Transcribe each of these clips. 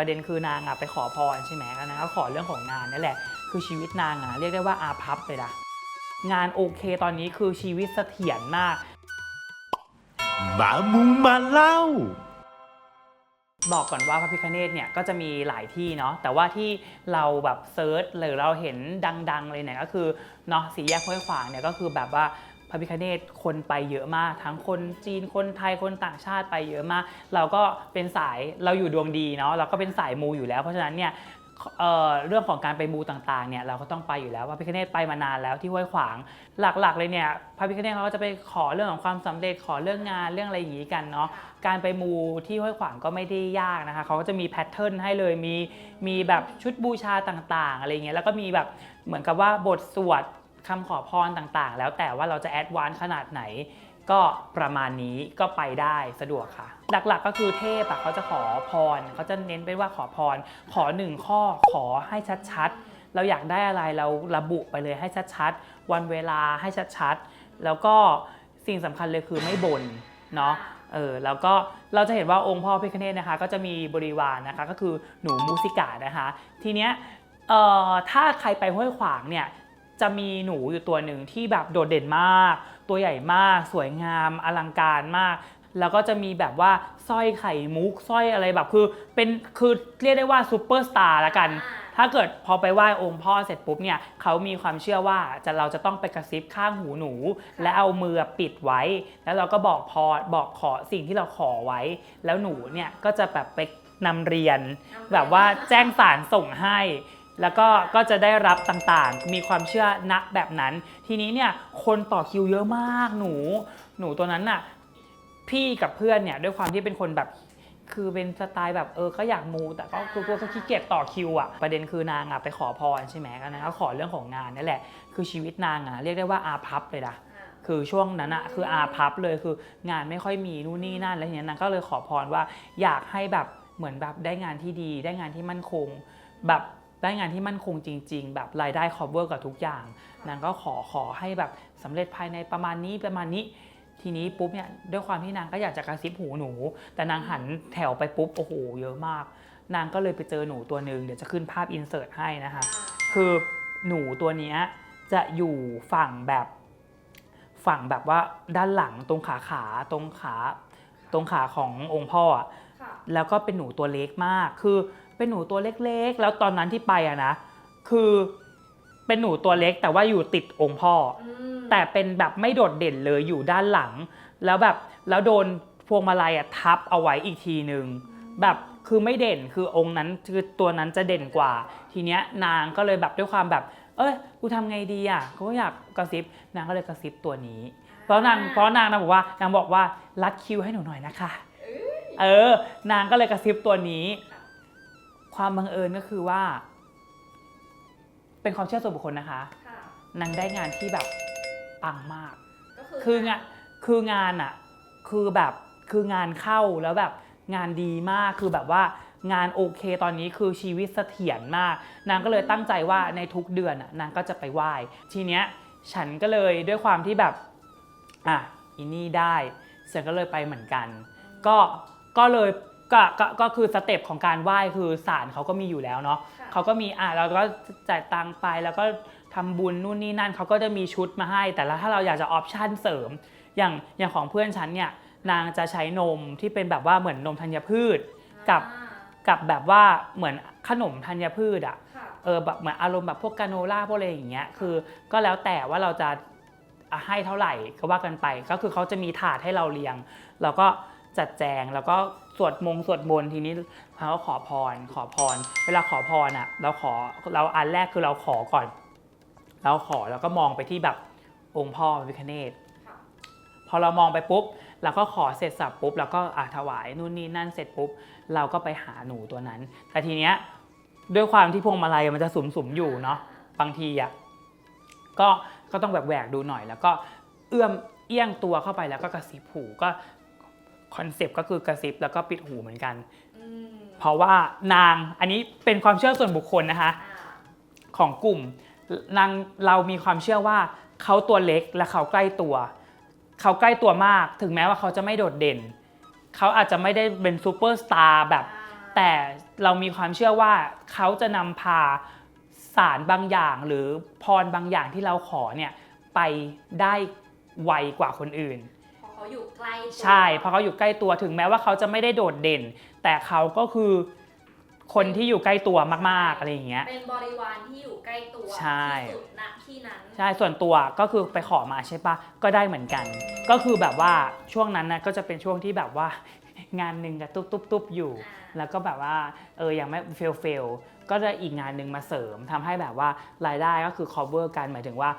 ประเด็นคือนางอะไปขอพรใช่ไหมแล้วนางก็ขอเรื่องของงานนั่นแหละ คือชีวิตนางอะเรียกได้ว่าอาพับเลยนะงานโอเคตอนนี้คือชีวิตเสถียรมากมามูมาเล่า บอกก่อนว่าพระพิคเนตเนี่ยก็จะมีหลายที่เนาะแต่ว่าที่เราแบบเซิร์ชหรือเราเห็นดัง ๆ เลยเนี่ยก็คือเนาะสีแยกห้วยขวางเนี่ยก็คือแบบว่า พระพิคเนตคนไปเยอะมาก ทั้งคนจีนคนไทยคนต่างชาติไปเยอะมาก เราก็เป็นสายเราอยู่ดวงดีเนาะเราก็เป็นสายมูอยู่แล้วเพราะฉะนั้นเนี่ยเเรื่องของการไปมูต่างๆเนี่ยเราก็ต้องไปอยู่แล้วพระพิคเนตไปมานานแล้วที่ห้วยขวางหลักๆเลยเนี่ยพระพิคเนตเขาก็จะไปขอเรื่องของความสำเร็จขอเรื่องงานเรื่องอะไรอย่างนี้กันเนาะการไปมูที่ห้วยขวางก็ไม่ได้ยากนะคะเขาก็จะมีแพทเทิร์นให้เลยมีมีแบบชุดบูชาต่างๆอะไรเงี้ยแล้วก็มีแบบเหมือนกับว่าบทสวด คำขอพรต่างๆ แล้วแต่ว่าเราจะแอดวานซ์ขนาดไหน ก็ประมาณนี้ก็ไปได้สะดวกค่ะ หลักๆก็คือเทพอะเขาจะขอพรเขาจะเน้นเป็นว่าขอพร ขอหนึ่งข้อขอให้ชัดๆ เราอยากได้อะไรเราระบุไปเลยให้ชัดๆ วันเวลาให้ชัดๆ แล้วก็สิ่งสำคัญเลยคือไม่บ่นเนาะเออแล้วก็เราจะเห็นว่าองค์พ่อพิคเนตนะคะ ก็จะมีบริวารนะคะก็คือหนูมูสิกานะคะ ทีเนี้ยเอ่อถ้าใครไปห้วยขวางเนี่ย จะมีหนูอยู่ตัวหนึ่งที่แบบโดดเด่นมาก ตัวใหญ่มาก สวยงามอลังการมาก แล้วก็จะมีแบบว่าสร้อยไข่มุกสร้อยอะไรแบบคือ เป็นคือเรียกได้ว่าซูเปอร์สตาร์ละกัน ถ้าเกิดพอไปไหว้องค์พ่อเสร็จปุ๊บเนี่ยเขามีความเชื่อว่าจะเราจะต้องไปกระซิบข้างหูหนู และเอามือปิดไว้ แล้วเราก็บอกพอบอกขอสิ่งที่เราขอไว้ แล้วหนูเนี่ยก็จะแบบไปนำเรียนแบบว่าแจ้งสารส่งให้ แล้วก็ก็จะได้รับต่างๆ มีความเชื่อณแบบนั้น ทีนี้เนี่ยคนต่อคิวเยอะมากหนู หนูตัวนั้นน่ะพี่กับเพื่อนเนี่ยด้วยความที่เป็นคนแบบคือเป็นสไตล์แบบเออก็อยากมู แต่ก็คือก็ขี้เกียจต่อคิวอะประเด็นคือนางอะไปขอพรใช่ไหมก็นางก็ขอเรื่องของงานนั่แหละ คือชีวิตนางอะเรียกได้ว่าอาพับเลยนะคือช่วงนั้นอะคืออาพับเลยคืองานไม่ค่อยมีนู่นนี่นั่นแล้วทีนี้นางก็เลยขอพรว่าอยากให้แบบเหมือนแบบได้งานที่ดี ได้งานที่มั่นคง แบบ ได้งานที่มั่นคงจริง ๆ แบบรายได้ cover กับทุกอย่าง นางก็ขอขอให้แบบสำเร็จภายในประมาณนี้ประมาณนี้ ทีนี้ปุ๊บเนี่ยด้วยความที่นางก็อยากจะกระซิบหูหนู แต่นางหันแถวไปปุ๊บโอ้โหเยอะมาก นางก็เลยไปเจอหนูตัวหนึ่งเดี๋ยวจะขึ้นภาพอินเสิร์ตให้นะคะคือหนูตัวเนี้ยจะอยู่ฝั่งแบบฝั่งแบบว่าด้านหลังตรงขาขาตรงขาตรงขาขององค์พ่ออะค่ะแล้วก็เป็นหนูตัวเล็กมาก คือ เป็นหนูตัวเล็กๆ แล้วตอนนั้นที่ไปอะนะ คือเป็นหนูตัวเล็กแต่ว่าอยู่ติดองค์พ่ออืมแต่เป็นแบบไม่โดดเด่นเลยอยู่ด้านหลัง แล้วแบบแล้วโดนพวงมาลัยอะทับเอาไว้อีกทีหนึ่งแบบคือไม่เด่นคือองค์นั้นคือตัวนั้นจะเด่นกว่า ทีเนี้ยนางก็เลยแบบด้วยความแบบ เอ้ยกูทำไงดีอะก็อยากกระซิบนางก็เลยกระซิบตัวนี้ เพราะนางเพราะนางนะบอกว่านางบอกว่ารัดคิวให้หนูหน่อยนะคะ เออนางก็เลยกระซิบตัวนี้ ความบังเอิญก็คือว่า เป็นความเชื่อส่วนบุคคลนะคะค่ะ นางได้งานที่แบบปังมาก ก็คือคืองานคืองานอะคือแบบคืองานเข้าแล้วแบบงานดีมากคือแบบว่างานโอเคตอนนี้คือชีวิตเสถียรมาก นางก็เลยตั้งใจว่าในทุกเดือนอะนางก็จะไปไหว้ทีเนี้ยฉันก็เลยด้วยความที่แบบอะอินี่ได้ฉันก็เลยไปเหมือนกัน ก็ก็เลย ก็ก็ก็คือสเต็ปของการไหว้คือศาลเขาก็มีอยู่แล้วเนาะค่ะ เขาก็มีอะเราก็จ่ายตังค์ไปแล้วก็ทำบุญนู่นนี่นั่นเขาก็จะมีชุดมาให้ แต่ละถ้าเราอยากจะออปชั่นเสริม อย่างอย่างของเพื่อนฉันเนี่ยนางจะใช้นมที่เป็นแบบว่าเหมือนนมธัญพืช กับ อ่ากับแบบว่าเหมือนขนมธัญพืชอะค่ะ เออแบบเหมือนอารมณ์แบบพวกกาโนล่าพวกอะไรอย่างเงี้ยคือก็แล้วแต่ว่าเราจะอะให้เท่าไหร่ก็ว่ากันไป ก็คือเขาจะมีถาดให้เราเรียง เราก็จัดแจงแล้วก็ สวดมงสวดมนต์ทีนี้เขาก็ขอพร ขอพร เวลาขอพรอะ เราขอเราอันแรกคือเราขอก่อน เราขอแล้วก็มองไปที่แบบองค์พ่อพระพิฆเนศค่ะพอเรามองไปปุ๊บเราก็ขอเสร็จสับปุ๊บเราก็อะถวายนู่นนี่นั่นเสร็จปุ๊บ เราก็ไปหาหนูตัวนั้น แต่ทีเนี้ยด้วยความที่พวงมาลัยมันจะสุมสุมๆอยู่เนาะบางทีอะก็ก็ต้องแบบแหวกดูหน่อย แล้วก็เอื้อมเอี้ยงตัวเข้าไปแล้วก็กระซิบหูก็ คอนเซปต์ก็คือกระซิบแล้วก็ปิดหูเหมือนกัน อืมเพราะว่านางอันนี้เป็นความเชื่อส่วนบุคคลนะคะ อ่าของกลุ่มนางเรามีความเชื่อว่าเขาตัวเล็กและเขาใกล้ตัว เขาใกล้ตัวมากถึงแม้ว่าเขาจะไม่โดดเด่น เขาอาจจะไม่ได้เป็นซูเปอร์สตาร์แบบอ่าแต่เรามีความเชื่อว่าเขาจะนำพาสารบางอย่างหรือพรบางอย่างที่เราขอเนี่ยไปได้ไวกว่าคนอื่น เพราะเขาอยู่ใกล้ตัวใช่เพราะเขาอยู่ใกล้ตัวถึงแม้ว่าเขาจะไม่ได้โดดเด่น แต่เขาก็คือคนที่อยู่ใกล้ตัวมากๆอะไรอย่างเงี้ย เป็นบริวารที่อยู่ใกล้ตัวใช่ ที่สุดณที่นั้นใช่ส่วนตัวก็คือไปขอมาใช่ปะก็ได้เหมือนกัน ก็คือแบบว่าช่วงนั้นนะก็จะเป็นช่วงที่แบบว่า งานหนึ่งจะตุ๊บตุ๊บตุ๊บอยู่ อ่าแล้วก็แบบว่าเออยังไม่เฟลเฟลก็จะอีกงานหนึ่งมาเสริมทำให้แบบว่ารายได้ก็คือ cover กันหมายถึงว่า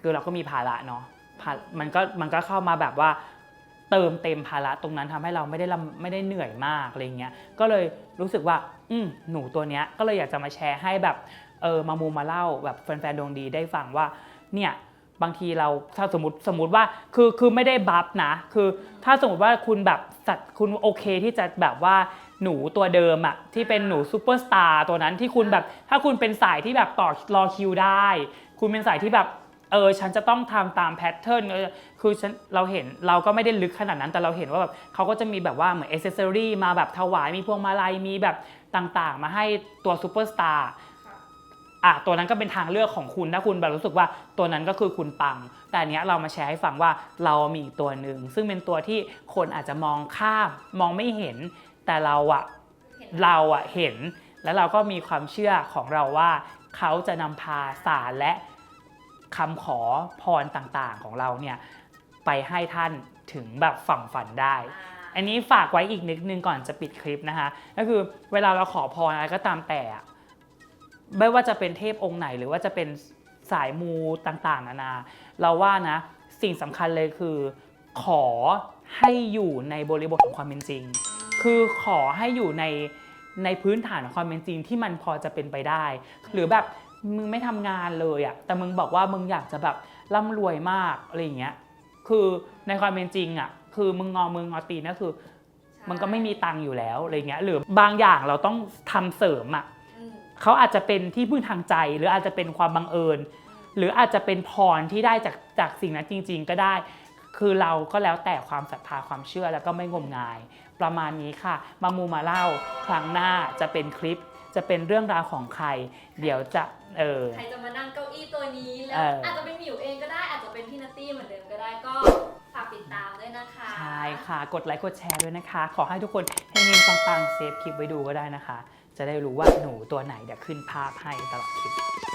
คือเราก็มีภาระเนาะภา มันก็มันก็เข้ามาแบบว่าเติมเต็มภาระตรงนั้นทำให้เราไม่ได้ลำไม่ได้เหนื่อยมากอะไรเงี้ย ก็เลยรู้สึกว่า อืหนูตัวเนี้ยก็เลยอยากจะมาแชร์ให้แบบเออมามูมาเล่าแบบแฟนๆดวงดีได้ฟังว่าเนี่ยบางทีเราถ้าสมมติสมมติว่าคือคือไม่ได้บัฟนะคือถ้าสมมติว่าคุณแบบสัตว์คุณโอเคที่จะแบบว่าหนูตัวเดิมอะที่เป็นหนูซูเปอร์สตาร์ตัวนั้นที่คุณแบบถ้าคุณเป็นสายที่แบบต่อรอคิวได้ คุณเป็นสายที่แบบ เออฉันจะต้องทำตามแพทเทิร์นเออคือฉันเราเห็นเราก็ไม่ได้ลึกขนาดนั้นแต่เราเห็นว่าแบบเขาก็จะมีแบบว่าเหมือนเอเซสซอรี่มาแบบถวายมีพวงมาลัยมีแบบต่างๆ มาให้ตัวซูเปอร์สตาร์ค่ะอะตัวนั้นก็เป็นทางเลือกของคุณถ้าคุณแบบรู้สึกว่าตัวนั้นก็คือคุณปัง แต่อันเนี้ยเรามาแชร์ให้ฟังว่าเรามีอีกตัวหนึ่งซึ่งเป็นตัวที่คนอาจจะมองข้ามมองไม่เห็น แต่เราอะเห็นเราอะเห็น แล้วเราก็มีความเชื่อของเราว่า เขาจะนำพาสารและ คำขอพรต่างๆของเราเนี่ยไปให้ท่านถึงแบบฝั่งฝันได้อ่าอันนี้ฝากไว้อีกนิดนึงก่อนจะปิดคลิปนะคะ ก็คือเวลาเราขอพรอะไรก็ตามแต่อะไม่ว่าจะเป็นเทพองค์ไหนหรือว่าจะเป็นสายมูต่างๆนานา เราว่านะสิ่งสำคัญเลยคือ ขอให้อยู่ในบริบทของความเป็นจริง คือขอให้อยู่ในในพื้นฐานของความเป็นจริงที่มันพอจะเป็นไปได้ หรือแบบ มึงไม่ทำงานเลยอะแต่มึงบอกว่ามึงอยากจะแบบร่ำรวยมากอะไรอย่างเงี้ย คือในความเป็นจริงอะคือมึงงอมึงงอตีนก็คือ มันก็ไม่มีตังค์อยู่แล้วอะไรเงี้ย หรือบางอย่างเราต้องทำเสริมอะอืมเขาอาจจะเป็นที่พึ่งทางใจ หรืออาจจะเป็นความบังเอิญ หรืออาจจะเป็นพรที่ได้จากจากสิ่งนั้นจริง ๆ ก็ได้ คือเราก็แล้วแต่ความศรัทธาความเชื่อแล้วก็ไม่งมงาย ประมาณนี้ค่ะ มามูมาเล่าครั้งหน้าจะเป็นคลิปจะเป็นเรื่องราวของใคร เดี๋ยวจะเออใครจะมานั่งเก้าอี้ตัวนี้แล้วเออออาจจะเป็นหมิวเองก็ได้อาจจะเป็นพี่นัตตี้เหมือนเดิมก็ได้ก็ฝากติดตามด้วยนะคะใช่ค่ะ กดไลค์กดแชร์ด้วยนะคะ ขอให้ทุกคนเฮงๆปังๆเซฟคลิปไว้ดูก็ได้นะคะ จะได้รู้ว่าหนูตัวไหนเดี๋ยวขึ้นภาพให้ตลอดคลิป